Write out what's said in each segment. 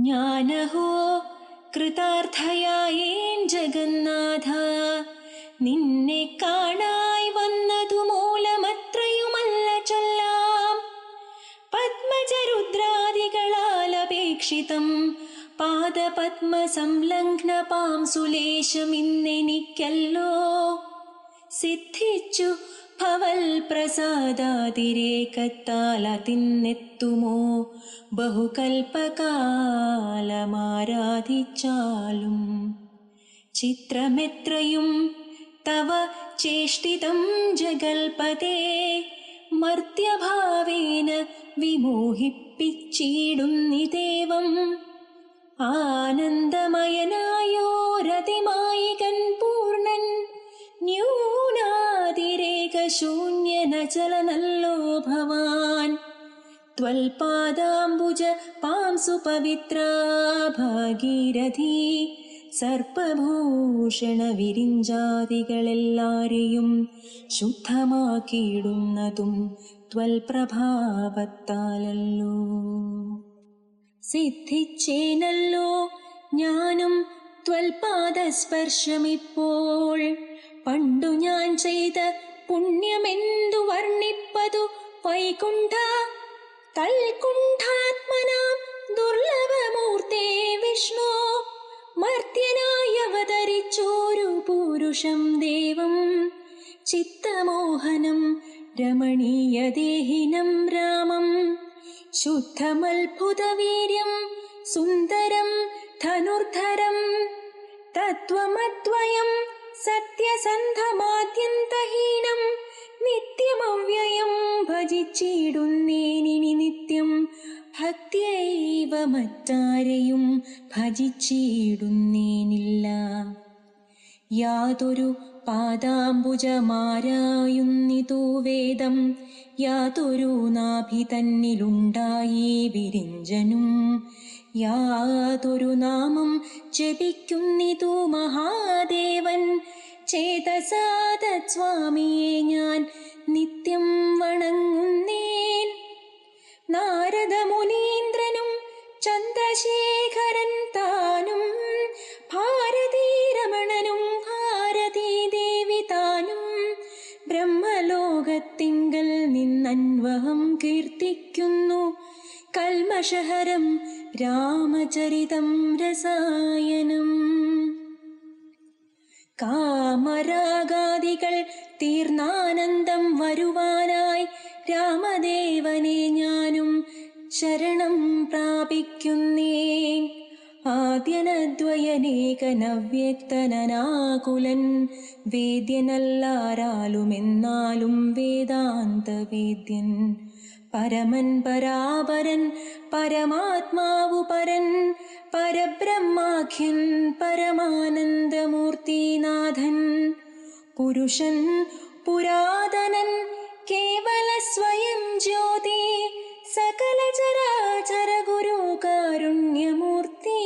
ഞാനഹോ കൃതാർത്ഥയായേൻ ജഗന്നാഥ. നിന്നെ കാണായി വന്നതു മൂലമത്രയുമല്ല ചൊല്ലാം. പത്മജരുദ്രാദികളാൽ അപേക്ഷിതം. പാദപത്മ സംലഗ്ന പാംസുലേശമിന്നെനിക്കല്ലോ സിദ്ധിച്ചു ഭവൽ പ്രസാദാതിരേകത്താൽ അതിന്നെത്തുമോ? ബഹുകൽപ്പകാലമാരാധിച്ചാലും ചിത്രമെത്രയും തവ ചേഷ്ടിതം ജഗൽപദേ മർത്യഭാവേന വിമോഹിപ്പിച്ചിടുന്നിദേവം. ആനന്ദമയനായോരതിമായികൻ പൂർണൻ ന്യൂനാതിരേകശൂന്യനചലനല്ലോ ഭവാൻ. ത്വൽപാദാംബുജ പാംസു പവിത്ര ഭാഗീരഥീ. സർപ്പഭൂഷണ വിരിഞ്ചാദികളെല്ലാരെയും ശുദ്ധമാക്കിയിടുന്നതും ത്വൽപ്രഭാവത്താലല്ലോ. സിദ്ധിച്ചേനല്ലോ ഞാനും ത്വൽപാദസ്പർശമിപ്പോൾ. പണ്ടു ഞാൻ ചെയ്ത പുണ്യമെന്തു വർണിപ്പതു? വൈകുണ്ഠ തൽകുണ്ഠാത്മനാം ദുർലഭമൂർത്തേ വിഷ്ണു. മർത്യനായി അവതരിച്ചോരു പുരുഷം ദേവം. ചിത്തമോഹനം രമണീയദേഹിനം രാമം. ശുദ്ധമത്ഭുതവീര്യം സുന്ദരം ധനുർധരം. തത്വമദ്വയം സത്യസന്ധമാദ്യന്തഹീനം നിത്യമവ്യയം ഭജിച്ചിടുന്നേനിനി നിത്യം. ഭക്തിയൈവ മറ്റാരെയും ഭജിച്ചിടുന്നേനില്ല. യാതൊരു പാദാംബുജമാരായുന്നിതു വേദം. യാതൊരു നാഭി തന്നിലുണ്ടായി വിരിഞ്ചനും. യാതൊരു നാമം ജപിക്കുന്നിതു മഹാദേവൻ. ചേതസാദസ്വാമിയെ ഞാൻ നിത്യം വണങ്ങുന്നേൻ. നാരദ മുനീന്ദ്രനും ചന്ദ്രശേഖരൻ താനും ഭാരതീരമണനും ഭാരതീ ദേവി താനും. ബ്രഹ്മലോകത്തിങ്കൽ നിന്നൻവഹം കീർത്തിക്കുന്നു. കൽമഷഹരം രാമചരിതം രസായനം. കാമരാഗാദികൾ തീർന്നാനന്ദം വരുവാനായി രാമദേവനെ ഞാനും ശരണം പ്രാപിക്കുന്നേ ആദ്യനദ്വയനേകനവ്യക്തനാകുലൻ വേദ്യനല്ലാരാലുമെന്നാലും വേദാന്ത വേദ്യൻ പരമൻ പരാപരൻ പരമാത്മാവു പരൻ പരബ്രഹ്മാഖ്യൻ പരമാനന്ദമൂർത്തിനാഥൻ. പുരുഷൻ പുരാതനൻ കേവല സ്വയം ജ്യോതി സകല ചരാചര ഗുരു കാരുണ്യമൂർത്തി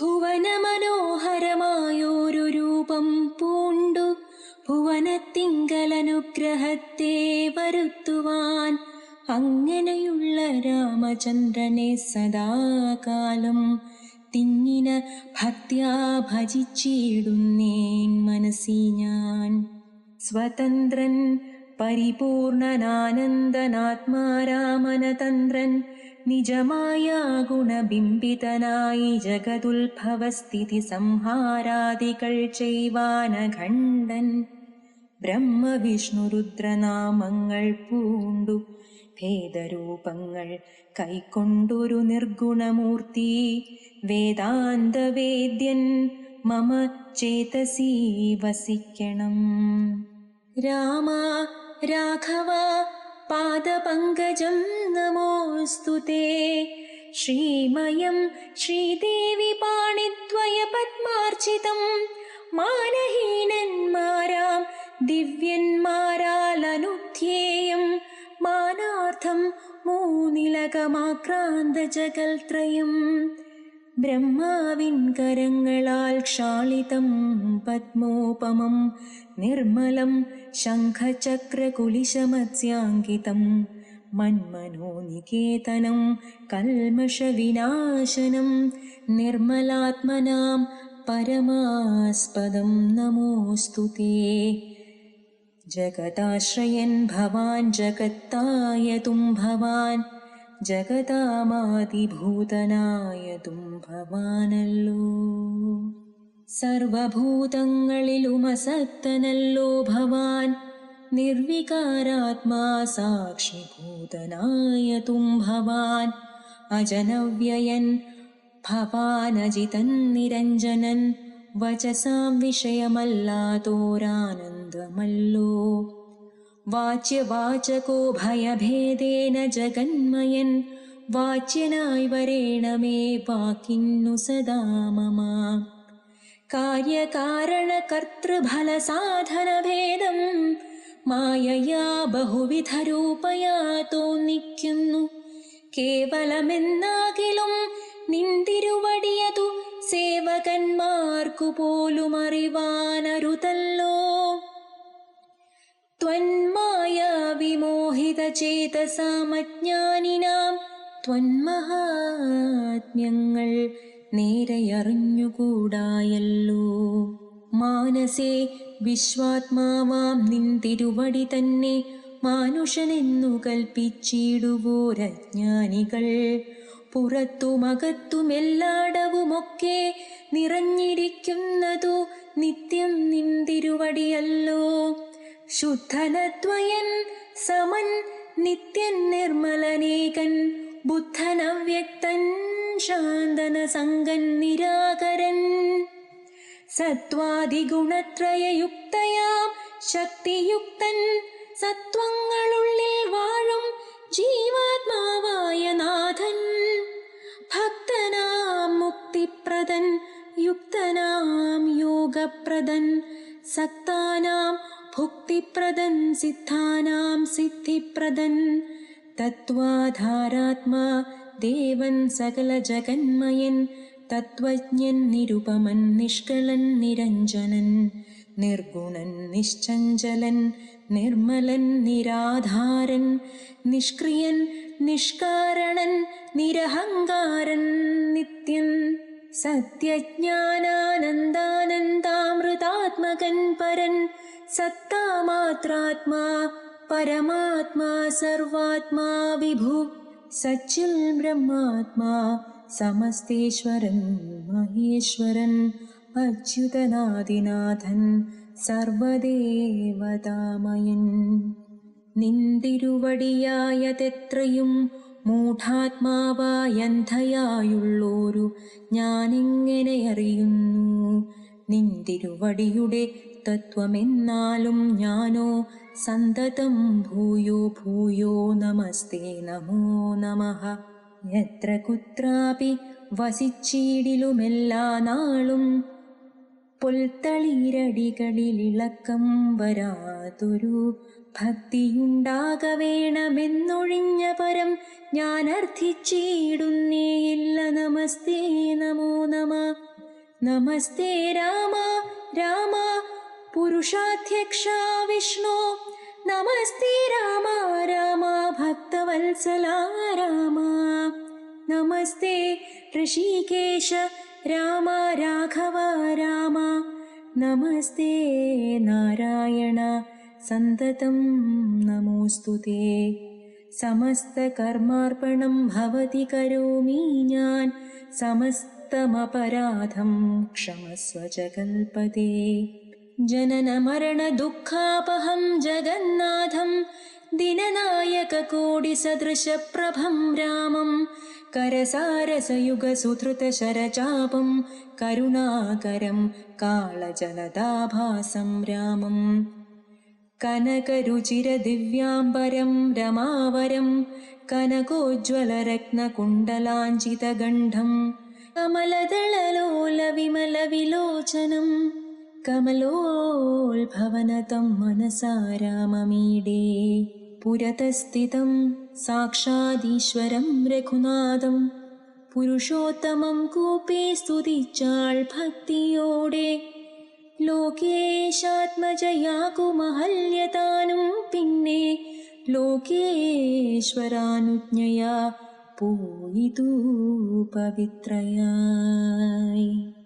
ഭുവന മനോഹരമായോരു രൂപം പൂണ്ടു ഭുവനത്തിങ്കലനുഗ്രഹത്തെ രാമചന്ദ്രനെ സദാകാലം തിങ്ങിന ഭക്ത്യാ ഭജിച്ചിടുന്നേൻ മനസ്സി ഞാൻ. സ്വതന്ത്രൻ പരിപൂർണനാനന്ദനാത്മാരാമനതന്ത്രൻ നിജമായ ഗുണബിംബിതനായി ജഗതുത്ഭവസ്ഥിതി സംഹാരാദികൾ ചെയ്വാനഖണ്ഡൻ ബ്രഹ്മവിഷ്ണുരുദ്രനാമങ്ങൾ പൂണ്ടു. ഭേദരൂപങ്ങൾ കൈക്കൊണ്ടൊരു നിർഗുണമൂർത്തി. വേദാന്തവേദ്യൻ മമ ചേതസി വസിക്കണം. രാമ രാഘവ പാദപങ്കജം തേ. ശ്രീമയം ശ്രീദേവി പാണിദ്വയ പത്മാർജിതം മാനഹീനന്മാരാം ദിവ്യന്മാരാലനുധ്യേയം. മാനാർത്ഥം മൂന്നിലകമാക്രാന്ത ജഗൽത്രയം ബ്രഹ്മാവിൻ കരങ്ങളാൽ ക്ഷാളിതം പത്മോപമം. നിർമ്മലം ശംഖചക്രകുലിശമത്സ്യാങ്കിതം. മന്മനോനികേതനം കൽമഷവിനാശനം. നിർമ്മലാത്മനാം പരമാസ്പദം നമോസ്തു തേ जगदाश्रयन् भवान् जगत्तायतुं भवान् ജഗതാമാതിഭൂതനായതും ഭവാനല്ലോ സർവഭൂതങ്ങളിലുമസക്തനല്ലോ ഭവാൻ നിർവികാരാത്മാ സാക്ഷിഭൂതനായതും ഭവാൻ അജനവ്യയൻ ഭവാനജിതൻ നിരഞ്ജനൻ വചസാം വിഷയമല്ലാത്തോരാനന്ദമല്ലോ വാച്യവാചകോ ഭയഭേദേന ജഗന്മയൻ വാച്യനായി വരേണമേ വാക്കിന്നു സദാ മമ. കാര്യകാരണകർത്തൃഫലസാധനഭേദം മായയാ ബഹുവിധരൂപയാ തോന്നിക്കുന്നു. കേവലമെന്നാകിലും നിന്തിരുവടിയതു സേവകന്മാർക്കു പോലും അറിവാനരുതല്ലോ ത്വന്മായാവിമോഹിതചേതസാമജ്ഞാനിനാം ത്വന്മഹാത്മ്യങ്ങൾ നേരെയറിഞ്ഞുകൂടായല്ലോ. മാനസേ വിശ്വാത്മാവാം നിന്തിരുവടി തന്നെ മാനുഷനെന്നു കൽപ്പിച്ചിടുവോരജ്ഞാനികൾ. പുറത്തുമകത്തുമെല്ലാടവുമൊക്കെ നിറഞ്ഞിരിക്കുന്നതു നിത്യം നിന്തിരുവടിയല്ലോ ശുദ്ധനദ്വയൻ സമൻ നിത്യൻ നിർമ്മലനേകൻ ബുദ്ധനവ്യക്തൻ ശാന്തന സംഗൻ നിരാകരൻ. സത്വാദിഗുണത്രയയുക്തയാം ശക്തിയുക്തൻ സത്വങ്ങളുള്ളിൽ വാഴും ജീവാത്മാവായ നാഥൻ. ഭക്തനാം മുക്തിപ്രദൻ യുക്തനാം യോഗപ്രദൻ സക്താനാം സിദ്ധാനാം സിദ്ധിപ്രദൻ. തത്വാധാരാത്മാ ദേവൻ സകല ജഗന്മയൻ. തത്വജ്ഞൻ നിരുപമൻ നിഷ്കളൻ നിരഞ്ജനൻ. നിർഗുണൻ നിശ്ചഞ്ചലൻ നിർമ്മലൻ നിരാധാരൻ. നിഷ്ക്രിയൻ നിഷ്കാരണൻ നിരഹങ്കാരൻ നിത്യൻ. സത്യജ്ഞാനാനന്ദാനന്ദാമൃതാത്മകൻ പരൻ. സത്താമാത്രാത്മാ പരമാത്മാ സർവാത്മാ വിഭു. സച്ചിൽ ബ്രഹ്മാത്മാ സമസ്തേശ്വരൻ മഹേശ്വരൻ അച്യുതനാദിനാഥൻ സർവദേവതാമയൻ. നിന്തിരുവടിയായതെത്രയും മൂഢാത്മാവായന്ധയായുള്ളോരു ഞാനിങ്ങനെ അറിയുന്നു. നിന്തിരുവടിയുടെ തത്വമെന്നാലും ഞാനോ സന്തതം ഭൂയോ ഭൂയോ നമസ്തേ നമോ നമ. എത്ര കുത്രാപി വസിച്ചീടിലുമെല്ലാ നാളും പുൽത്തളിരടികളിലിളക്കം വരാതൊരു ഭക്തിയുണ്ടാക വേണമെന്നൊഴിഞ്ഞ പരം ഞാൻ അർത്ഥിച്ചിടുന്നേയില്ല നമസ്തേ നമോ നമ. നമസ്തേ രാമ രാമ पुरुषाध्यक्षा विष्णो। नमस्ते रामा रामा भक्तवल्सला रामा। नमस्ते ऋषिकेश राम राघव राम। नमस्ते नारायण सन्ततं नमोऽस्तु ते। समस्तकर्मार्पणं भवति करोमि ज्ञान्। समस्तमपराधं क्षमस्व च कल्पते जननमरणदुःखापहं जगन्नाथं दिननायककोटिसदृशप्रभं रामं करसारसयुगसुधृतशरचापं करुणाकरं कालजलदाभासं रामम्। कनकरुचिरदिव्याम्बरं रमावरं कनकोज्ज्वलरत्नकुण्डलाञ्चितगण्डं कमलदळलोलविमलविलोचनम् കമലോത്ഭവനതം മനസാരാമമീടേ പുരതസ്ഥിതം സാക്ഷാദീശ്വരം രഘുനാഥം. പുരുഷോത്തമം കൂപ്പേ സ്തുതിച്ചാൾ ഭക്തിയോടെ. ലോകേശാത്മജയാകുമഹല്യതാനും പിന്നെ ലോകേശ്വരാനുജ്ഞയാ പോയിതു പവിത്രയായി.